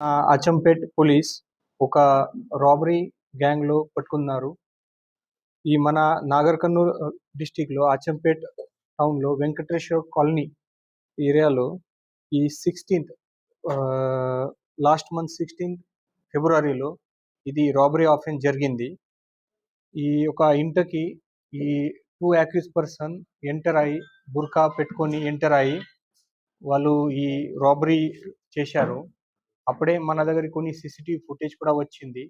ఆ, అచంపేట్ పోలీస్ ఒక రాబరీ గ్యాంగ్లో పట్టుకున్నారు. ఈ మన నాగర్ కర్నూల్ డిస్టిక్లో అచంపేట్ టౌన్లో వెంకటేశ్వర కాలనీ ఏరియాలో ఈ సిక్స్టీన్త్ లాస్ట్ మంత్ సిక్స్టీన్త్ ఫిబ్రవరిలో ఇది రాబరీ ఆఫెన్స్ జరిగింది. ఈ ఒక ఇంటికి ఈ టూ యాక్యూజ్ పర్సన్ ఎంటర్ అయ్యి బుర్కా పెట్టుకొని ఎంటర్ అయ్యి వాళ్ళు ఈ రాబరీ చేశారు. అప్పుడే మన దగ్గర కొన్ని సీసీటీవీ ఫుటేజ్ కూడా వచ్చింది.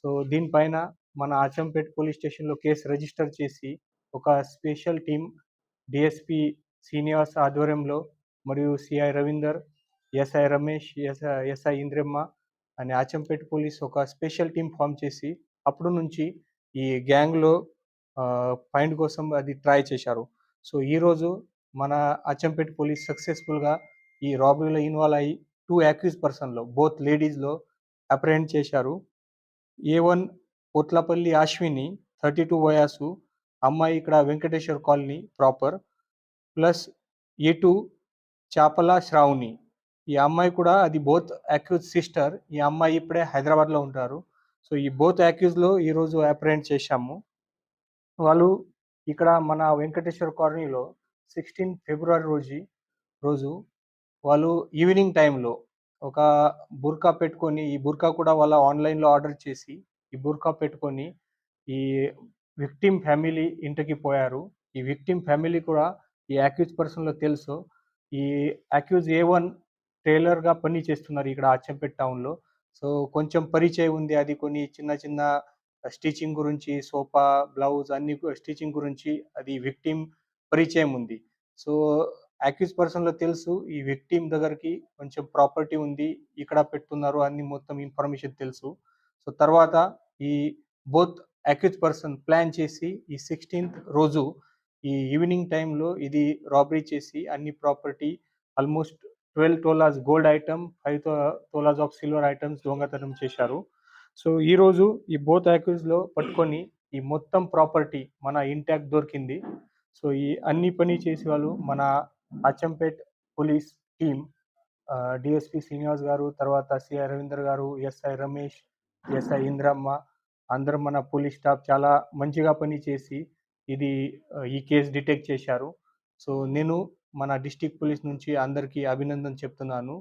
సో దీనిపైన మన ఆచంపేట్ పోలీస్ స్టేషన్లో కేసు రిజిస్టర్ చేసి ఒక స్పెషల్ టీం డిఎస్పి శ్రీనివాస్ ఆధ్వర్యంలో మరియు CI Ravinder SI Ramesh SI SI Indramma అని ఆచంపేట్ పోలీస్ ఒక స్పెషల్ టీం ఫామ్ చేసి అప్పుడు నుంచి ఈ గ్యాంగ్లో ఫైండ్ కోసం అది ట్రై చేశారు. సో ఈరోజు మన అచంపేట్ పోలీస్ సక్సెస్ఫుల్గా ఈ రాబరీలో ఇన్వాల్వ్ అయ్యి టూ యాక్యూజ్ పర్సన్లో బోత్ లేడీస్లో అప్రహెండ్ చేశారు. A one Potlapalli Ashwini thirty two వయాసు అమ్మాయి ఇక్కడ Venkateshwar colony proper plus A two Chapala Sravani. ఈ అమ్మాయి కూడా అది బోత్ అక్యూజ్ సిస్టర్ ఈ అమ్మాయి ఇప్పుడే హైదరాబాద్లో ఉంటారు. సో ఈ బోత్ అక్యూజ్లో ఈరోజు అప్రహెండ్ చేశాము. వాళ్ళు ఇక్కడ మన వెంకటేశ్వర కాలనీలో సిక్స్టీన్ ఫిబ్రవరి రోజు రోజు వాళ్ళు ఈవినింగ్ టైంలో ఒక బుర్కా పెట్టుకొని ఈ బుర్కా కూడా వాళ్ళ ఆన్లైన్లో ఆర్డర్ చేసి ఈ బుర్కా పెట్టుకొని ఈ విక్టిమ్ ఫ్యామిలీ ఇంటికి పోయారు. ఈ విక్టిమ్ ఫ్యామిలీ కూడా ఈ అక్యూజ్ పర్సన్లో తెలుసు. ఈ అక్యూజ్ ఏ వన్ ట్రైలర్గా పని చేస్తున్నారు ఇక్కడ అచ్చంపేట్ టౌన్లో. సో కొంచెం పరిచయం ఉంది అది కొన్ని చిన్న చిన్న స్టిచింగ్ గురించి సోఫా బ్లౌజ్ అన్ని స్టిచింగ్ గురించి అది విక్టిమ్ పరిచయం ఉంది. సో అక్యూజ్ పర్సన్లో తెలుసు ఈ విక్టిమ్ దగ్గరికి కొంచెం ప్రాపర్టీ ఉంది ఇక్కడ పెట్టున్నారు అన్ని మొత్తం ఇన్ఫర్మేషన్ తెలుసు. సో తర్వాత ఈ బోత్ అక్యూజ్ పర్సన్ ప్లాన్ చేసి ఈ సిక్స్టీన్త్ రోజు ఈ ఈవినింగ్ టైంలో ఇది రాబరీ చేసి అన్ని property almost twelve tolas gold item five tolas of silver items దొంగతనం చేశారు. సో ఈ రోజు ఈ బోత్లో పట్టుకొని ఈ మొత్తం ప్రాపర్టీ మన ఇంటాక్ట్ దొరికింది. సో ఈ అన్ని పని చేసే వాళ్ళు మన Achampet police team DSP Srinivas garu తర్వాత సిఐ రవీందర్ గారు ఎస్ఐ రమేష్ ఎస్ఐ ఇంద్రమ్మ అందరం మన పోలీస్ స్టాఫ్ చాలా మంచిగా పని చేసి ఇది ఈ కేసు డిటెక్ట్ చేశారు. సో నేను మన డిస్టిక్ పోలీస్ నుంచి అందరికీ అభినందన చెప్తున్నాను.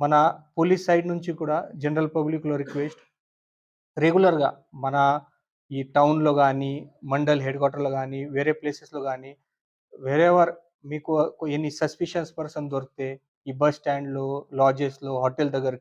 మన పోలీస్ సైడ్ నుంచి కూడా జనరల్ పబ్లిక్లో రిక్వెస్ట్ రెగ్యులర్గా మన ఈ టౌన్లో కానీ మండల్ హెడ్ క్వార్టర్లో కానీ వేరే ప్లేసెస్లో కానీ వేరేవర్ మీకు ఎన్ని సస్పిషియస్ పర్సన్ దొరికితే ఈ బస్ స్టాండ్లో లాడ్జెస్లో హోటల్ దగ్గర